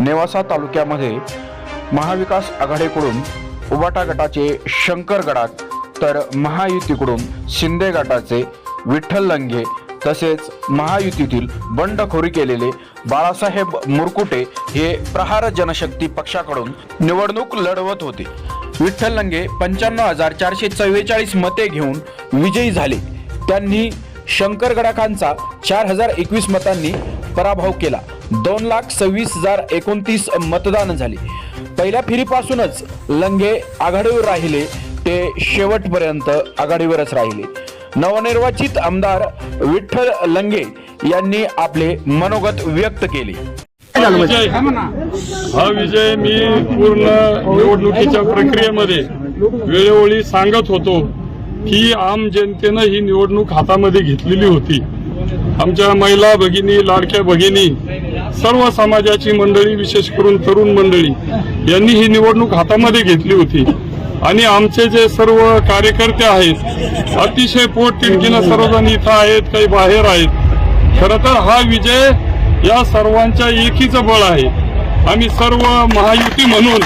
नेवासा तालुक्यामध्ये महाविकास आघाडीकडून उबाटा गटाचे शंकर गडाख तर महायुतीकडून शिंदे गटाचे विठ्ठल लंगे तसेच महायुतीतील बंडखोरी केलेले बाळासाहेब मुरकुटे हे प्रहार जनशक्ती पक्षाकडून निवडणूक लढवत होते. विठ्ठल लंगे पंच्याण्णव हजार चारशे चव्वेचाळीस मते घेऊन विजयी झाले. त्यांनी शंकर गडाखांचा चार हजार एकवीस मतांनी पराभव केला. दोन लाख सव्वीस हजार एकोणतीस मतदान झाले. पहिल्या फेरीपासूनच लंगे आघाडीवर राहिले ते शेवटपर्यंत आघाडीवरच राहिले. नवनिर्वाचित आमदार विठ्ठल लंगे यांनी आपले मनोगत व्यक्त केले. हा विजय मी पूर्ण निवडणुकीच्या प्रक्रियेमध्ये वेळोवेळी सांगत होतो की आम जनतेनं ही निवडणूक हातामध्ये घेतलेली होती. आमच्या महिला भगिनी लाडक्या भगिनी सर्व समाजाची मंडळी विशेष करून तरुण मंडळी यांनी ही निवडणूक हातामध्ये घेतली होती. आणि आमचे जे सर्व कार्यकर्ते आहेत अतिशय पोटतिडकीनं सर्वजण इथं आहेत काही बाहेर आहेत. खरं तर हा विजय या सर्वांच्या एकीचं बळ आहे. आम्ही सर्व महायुती म्हणून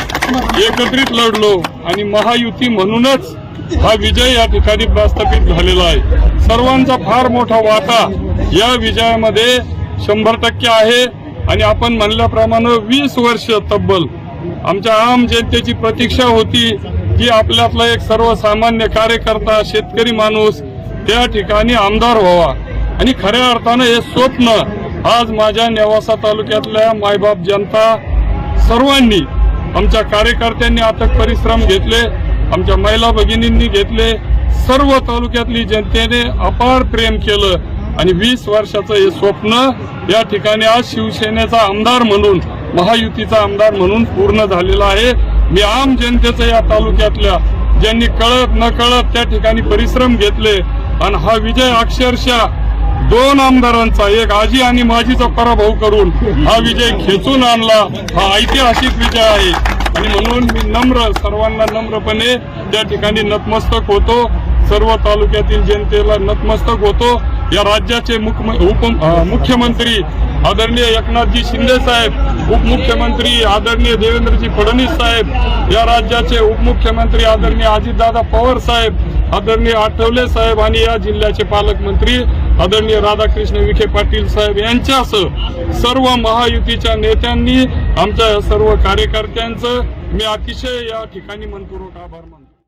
एकत्रित लढलो आणि महायुती म्हणूनच हा विजय या ठिकाणी प्रस्थापित झालेला आहे. सर्वांचा फार मोठा वाटा या विजयामध्ये शंभर टक्के आहे. आणि आपण म्हणल्याप्रमाणे वीस वर्ष तब्बल आमच्या आम जनतेची प्रतीक्षा होती की आपल्यातला एक सर्वसामान्य कार्यकर्ता शेतकरी माणूस त्या ठिकाणी आमदार व्हावा. आणि खऱ्या अर्थानं हे स्वप्न आज माझ्या नेवासा तालुक्यातल्या मायबाप जनता सर्वांनी आमच्या कार्यकर्त्यांनी अथक परिश्रम घेतले आमच्या महिला भगिनींनी घेतले सर्व तालुक्यातली जनतेने अपार प्रेम केलं. आणि वीस वर्षाचं हे स्वप्न या ठिकाणी आज शिवसेनेचा आमदार म्हणून महायुतीचा आमदार म्हणून पूर्ण झालेला आहे. मी आम जनतेचं या तालुक्यातल्या ज्यांनी कळत न कळत त्या ठिकाणी परिश्रम घेतले आणि हा विजय अक्षरशः दोन आमदारांचा एक आजी आणि माझीचा पराभव करून हा विजय खेचून आणला. हा ऐतिहासिक विजय आहे. आणि म्हणून मी नम्र सर्वांना नम्रपणे त्या ठिकाणी नतमस्तक होतो. सर्व तालुक्यातील जनतेला नतमस्तक होतो. या राज्याचे उप मुख्यमंत्री आदरणीय एकनाथजी शिंदे साहेब उपमुख्यमंत्री आदरणीय देवेंद्रजी फडणवीस साहेब या राज्याचे उपमुख्यमंत्री आदरणीय अजितदादा पवार साहेब आदरणीय आठवले साहेब आणि या जिल्ह्याचे पालकमंत्री आदरणीय राधाकृष्ण विखे पाटील साहेब यांच्यासह सर्व महायुतीच्या नेत्यांनी आमच्या सर्व कार्यकर्त्यांचं मी अतिशय या ठिकाणी मनपूर्वक आभार मानतो.